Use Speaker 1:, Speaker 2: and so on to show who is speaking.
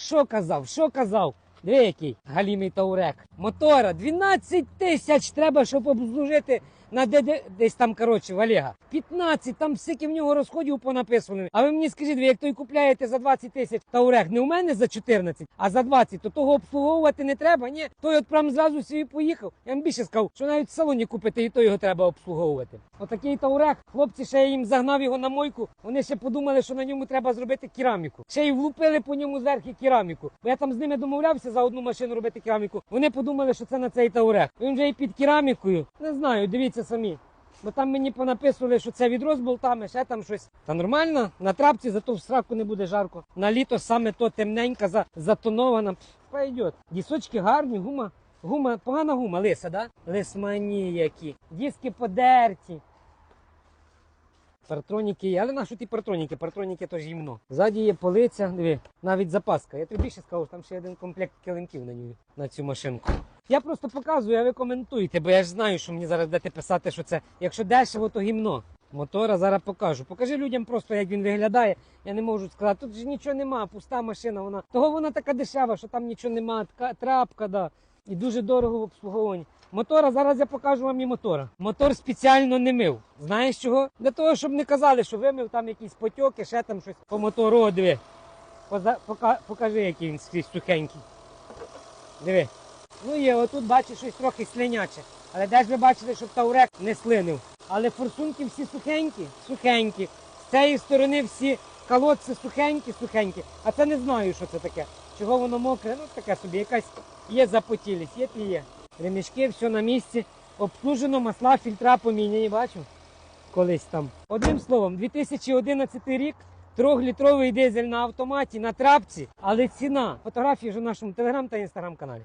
Speaker 1: Що казав? Що казав? Диви який галімий таурек. Мотора 12 тисяч треба, щоб обслужити на де- десь там, коротше, в Олега. 15, там всякі в нього розходів понаписані. А ви мені скажіть, ви як той купляєте за 20 тисяч таурек, не у мене за 14, а за 20, то того обслуговувати не треба. Ні, той от прям зразу собі поїхав. Я вам більше сказав, що навіть в салоні купити, і то його треба обслуговувати. Отакий таурек. Хлопці ще їм загнав його на мойку. Вони ще подумали, що на ньому треба зробити кераміку. Ще й влупили по ньому зверху кераміку. Бо я там з ними домовлявся за одну машину робити кераміку. Вони подумали, що це на цей таурек. Він вже і під керамікою. Не знаю, дивіться самі. Бо там мені понаписували, що це відро з болтами, ще там щось. Та нормально, на трапці, зато в сраку не буде жарко. На літо саме то темненька, за, затонована. Пойдет. Дісочки гарні, гума. Гума, погана гума, лиса, да? Лисмані які. Диски подерті. Партроніки є, але на що ті партроніки? Партроніки то гімно. Ззаді є полиця, диви, навіть запаска. Я тобі більше скажу, там ще один комплект килимків на ній, на цю машинку. Я просто показую, а ви коментуєте, бо я ж знаю, що мені зараз будете писати, що це. Якщо дешево, то гімно. Мотора зараз покажу. Покажи людям просто, як він виглядає. Я не можу сказати. Тут ж нічого нема, пуста машина. Вона того вона така дешева, що там нічого нема. Трапка, да. І дуже дорого в обслуговуванні. Мотора, зараз я покажу вам і мотора. Мотор спеціально не мив. Знаєш чого? Для того, щоб не казали, що вимив там якісь потьоки, ще там щось по мотору. О, диви. Поза, пока, покажи, який він скрізь сухенький. Диви. Ну є, отут бачиш щось трохи слиняче. Але де ж ви бачите, щоб таурек не слинив. Але форсунки всі сухенькі, сухенькі. З цієї сторони всі колодці сухенькі, сухенькі. А це не знаю, що це таке. Чого воно мокре, ну таке собі, якась є запотілість, є є. Ремішки, все на місці. Обслужено, масла, фільтра поміняні, бачу. Колись там. Одним словом, 2011 рік. Трьохлітровий дизель на автоматі, на трапці, але ціна. Фотографії вже в нашому телеграм та інстаграм каналі.